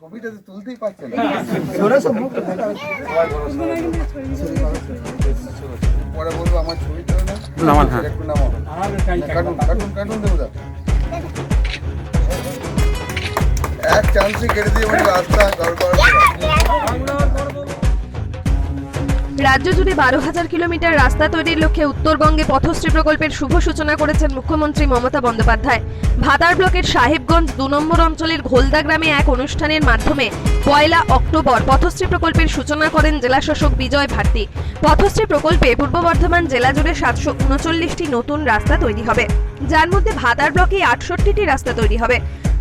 ছবিটা তো তুলতেই পারছে না। পরে বলব আমার ছবি তোলে না নামান, হ্যাঁ। একটু নামাও। কার্টুন কার্টুন কার্টুন দেবো এক চান্সই কেটে দিয়ে বলি রাস্তা দরকার রাজ্য জুড়ে বারো হাজার কিলোমিটার রাস্তা তৈরির লক্ষ্যে উত্তরবঙ্গে পথশ্রী প্রকল্পের শুভ সূচনা করেছেন মুখ্যমন্ত্রী মমতা বন্দ্যোপাধ্যায়। ভাতার ব্লকের সাহেবগঞ্জ দু নম্বর অঞ্চলের ঘোলদা গ্রামে এক অনুষ্ঠানের মাধ্যমে পয়লা অক্টোবর পথশ্রী প্রকল্পের সূচনা করেন জেলাশাসক বিজয় ভারতী পথশ্রী প্রকল্পে পূর্ব বর্ধমান জেলা জুড়ে সাতশো উনচল্লিশটি নতুন রাস্তা তৈরি হবে। যার মধ্যে ভাতার ব্লকে আটষট্টিটি রাস্তা তৈরি হবে।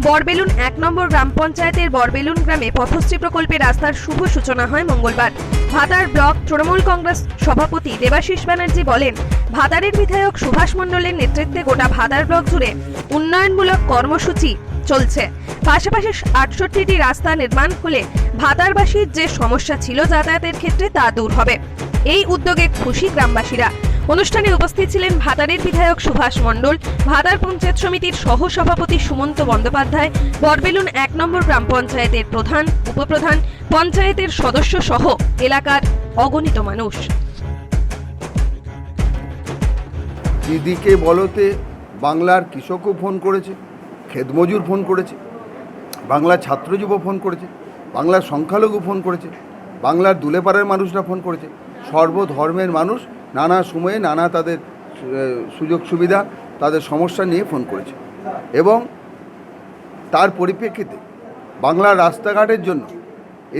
বরবেলুন এক নম্বর গ্রাম পঞ্চায়েতের বরবেলুন গ্রামে পথশ্রী প্রকল্পে রাস্তার শুভ সূচনা হয় মঙ্গলবার। ভাতার ব্লক তৃণমূল কংগ্রেস সভাপতি দেবাশিস ব্যানার্জি বলেন, ভাতারের বিধায়ক সুভাষ মণ্ডলের নেতৃত্বে গোটা ভাতার ব্লক জুড়ে উন্নয়নমূলক কর্মসূচি চলছে। পাশাপাশি আটষট্টিটি রাস্তা নির্মাণ হলে ভাতারবাসীর যে সমস্যা ছিল যাতায়াতের ক্ষেত্রে তা দূর হবে। এই উদ্যোগে খুশি গ্রামবাসীরা। অনুষ্ঠানে উপস্থিত ছিলেন ভাতারের বিধায়ক সুভাষ মণ্ডল, ভাতার পঞ্চায়েত সমিতির সহ সভাপতি সুমন্ত বন্দ্যোপাধ্যায় বরবেলুন এক নম্বর গ্রাম পঞ্চায়েতের প্রধান, উপপ্রধান, পঞ্চায়েতের সদস্য সহ এলাকার অগণিত মানুষ। দিদিকে বলতে বাংলার কৃষকও ফোন করেছে খেতমজুর ফোন করেছে, বাংলার ছাত্রযুব ফোন করেছে, বাংলার সংখ্যালঘু ফোন করেছে, বাংলার দুলেপাড়ার মানুষরা ফোন করেছে, সর্বধর্মের মানুষ নানা সময়ে নানা তাদের সুযোগ সুবিধা তাদের সমস্যা নিয়ে ফোন করেছে। এবং তার পরিপ্রেক্ষিতে বাংলার রাস্তাঘাটের জন্য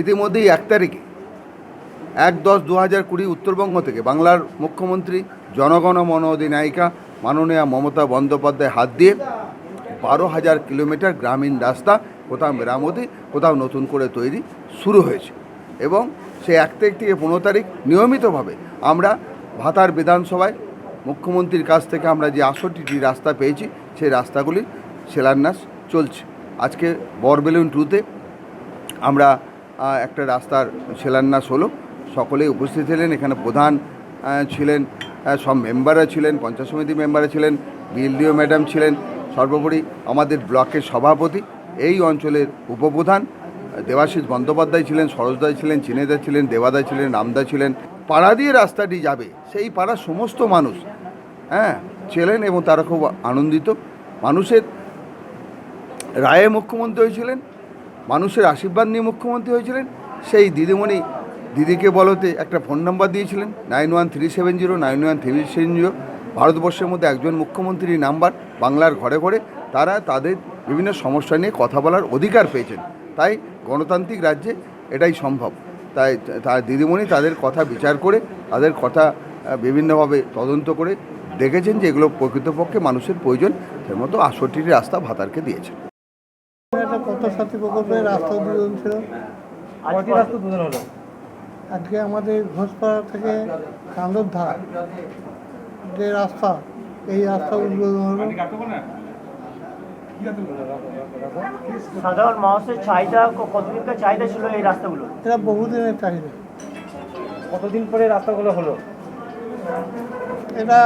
ইতিমধ্যেই এক তারিখে এক দশ দু হাজার কুড়ি উত্তরবঙ্গ থেকে বাংলার মুখ্যমন্ত্রী জনগণ মন অধিনায়িকা মাননীয়া মমতা বন্দ্যোপাধ্যায় হাত দিয়ে বারো হাজার কিলোমিটার গ্রামীণ রাস্তা, কোথাও মেরামতি, কোথাও নতুন করে তৈরি শুরু হয়েছে। এবং সে এক তারিখ থেকে পনেরো তারিখ নিয়মিতভাবে আমরা ভাতার বিধানসভায় মুখ্যমন্ত্রীর কাছ থেকে আমরা যে আষট্টিটি রাস্তা পেয়েছি, সেই রাস্তাগুলি শিলান্যাস চলছে। আজকে বরবেলুন টুতে আমরা একটা রাস্তার শিলান্যাস হলো। সকলেই উপস্থিত ছিলেন এখানে প্রধান ছিলেন সব মেম্বাররা ছিলেন, পঞ্চায়েত সমিতি মেম্বাররা ছিলেন, বিএলডিও ম্যাডাম ছিলেন, সর্বোপরি আমাদের ব্লকের সভাপতি, এই অঞ্চলের উপপ্রধান, দেবাশিস বন্দ্যোপাধ্যায় ছিলেন সরোজদা ছিলেন, চিনেদা ছিলেন দেবাদা ছিলেন, রামদা ছিলেন পাড়া দিয়ে রাস্তাটি যাবে, সেই পাড়ার সমস্ত মানুষ হ্যাঁ ছিলেন এবং তারা খুব আনন্দিত। মানুষের রায়ে মুখ্যমন্ত্রী হয়েছিলেন, মানুষের আশীর্বাদ নিয়ে মুখ্যমন্ত্রী হয়েছিলেন, সেই দিদিমণি দিদিকে বলতে একটা ফোন নাম্বার দিয়েছিলেন, nine one three seven zero, nine one three seven zero. ভারতবর্ষের মধ্যে একজন মুখ্যমন্ত্রীর নাম্বার বাংলার ঘরে ঘরে, তারা তাদের বিভিন্ন সমস্যা নিয়ে কথা বলার অধিকার পেয়েছেন। তাই গণতান্ত্রিক রাজ্যে এটাই সম্ভব। তাই তার দিদিমণি তাদের কথা বিচার করে তাদের কথা বিভিন্নভাবে তদন্ত করে দেখেছেন যে এগুলো প্রকৃতপক্ষে মানুষের প্রয়োজন। সে মতো আষট্টিটি রাস্তা ভাতারকে দিয়েছেন রাস্তা উদ্বোধন ছিল। আজকে আমাদের ঘোষপাড়া থেকে কান্দরধার যে রাস্তা এই রাস্তা উদ্বোধন হলো। সাধারণ মানুষের চাহিদা ক- কতদিনকার চাহিদা ছিল এই রাস্তাগুলো? এটা বহুদিনের চাহিদা। কতদিন পরে রাস্তাগুলো হলো? এটা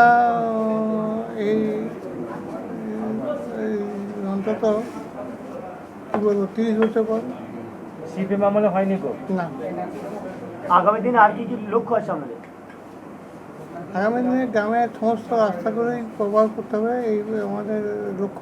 এই এই অন্তত কী বলব তিরিশ বছর পর। সিপিএম আমলে হয়নি গো? না। আগামী দিনে আর কি কি লক্ষ্য আছে আমাদের আগামী দিনে গ্রামের সমস্ত রাস্তাগুলোই কভার করতে হবে এই আমাদের লক্ষ্য।